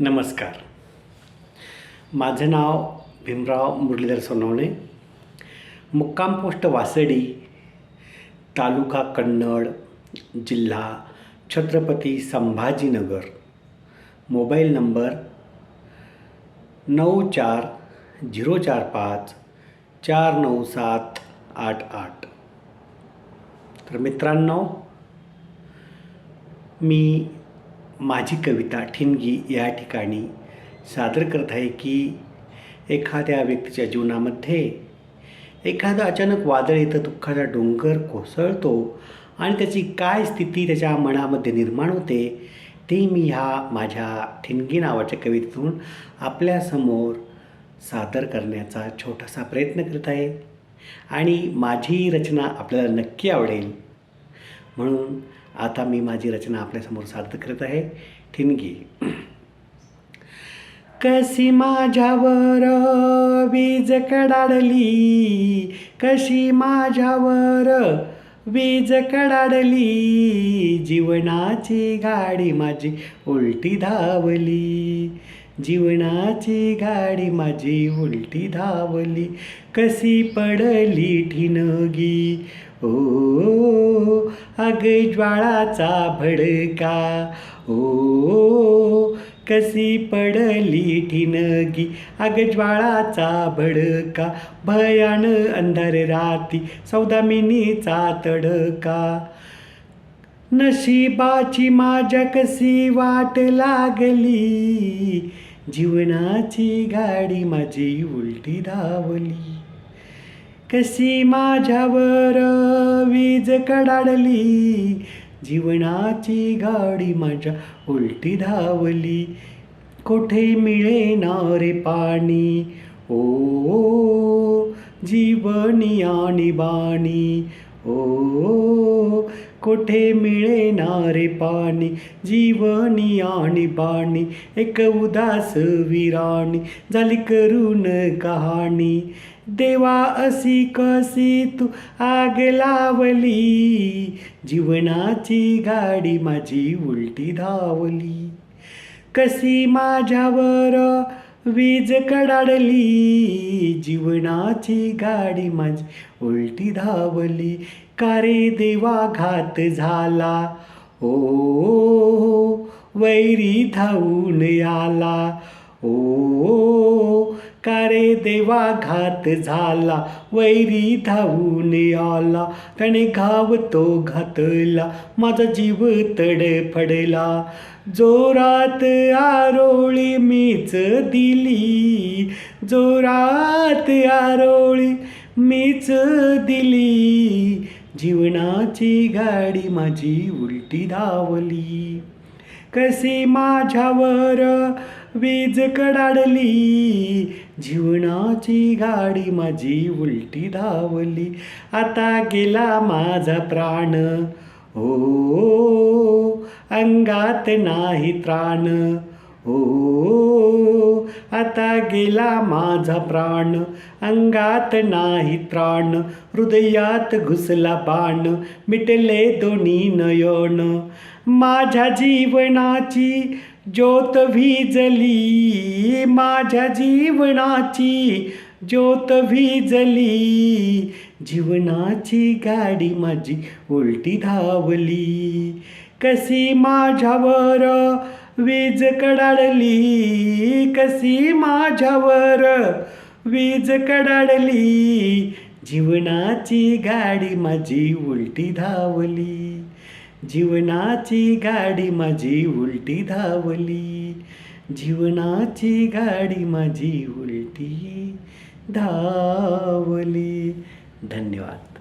नमस्कार. माझं नाव भीमराव मुरलीधर सोनवणे. मुक्काम पोस्ट वासडी तालुका कन्नड जिल्हा छत्रपती संभाजीनगर. मोबाईल नंबर नऊ चार झिरो चार पाच चार नऊ सात आठ आठ. तर मित्रांनो मी माझी कविता ठिणगी या ठिकाणी सादर करत आहे की एखाद्या व्यक्तीच्या जीवनामध्ये एखादं अचानक वादळ येतं दुःखाचा डोंगर कोसळतो आणि त्याची काय स्थिती त्याच्या मनामध्ये निर्माण होते ते मी ह्या माझ्या ठिणगी नावाच्या कवितेतून आपल्यासमोर सादर करण्याचा छोटासा प्रयत्न करत आहे. आणि माझी रचना आपल्याला नक्की आवडेल. म्हणून आता मी माझी रचना आपल्यासमोर सादर करत आहे. ठिणगी. कशी माझ्यावर वीज कडाडली कशी माझ्यावर वीज कडाडली जीवनाची गाडी माझी उलटी धावली जीवनाची गाडी माझी उलटी धावली कशी पडली ठिणगी. ओ अग ज्वाळाचा भडका. ओ कशी पडली ठिणगी अग ज्वाळाचा भडका. भयान अंधार राती सौदामिनीचा तडका. नशिबाची माझ्या कशी वाट लागली जीवनाची गाडी माझी उलटी धावली. कशी माझ्यावर वीज कडाडली? जीवनाची गाडी माझ्या उलटी धावली. कोठे रे पाणी? ओ जीवनी आणि बाणी. ओ कोठे मिळेनारे पाणी जीवनी आणि बाणी एक उदास विराणी झाली करून कहाणी. देवा अशी कशी तू आग लावली? जीवनाची गाडी माझी उलटी धावली. कशी माझ्यावर वीज कडाडली जीवनाची गाडी माझी उलटी धावली. का रे देवा घात झाला? ओ वैरी धावून आला ओ का रे देवा घात झाला वैरी धावून आला. त्याने घाव तो घातला माझा जीव तडफडला जोरात आरोळी मीच दिली जोरात आरोळी मीच दिली. जीवनाची गाडी माझी उलटी धावली. कसे माझ्यावर वीज कडाडली जीवनाची गाडी माझी उलटी धावली. आता गेला माझा प्राण. ओ अंगात नाही त्राण. ओ आता गेला माझा प्राण. अंगात नाही त्राण हृदयात घुसला बाण. मिटले दोन्ही नयन. माझ्या जीवनाची ज्योत भिजली. माझ्या जीवनाची ज्योत भिजली. जीवनाची गाडी माझी उलटी धावली. कशी माझ्यावर वीज कडाडली कशी माझ्यावर. वीज कडाडली जीवनाची गाडी माझी उलटी धावली. जीवनाची गाडी माझी उलटी धावली. जीवनाची गाडी माझी उलटी धावली. धन्यवाद.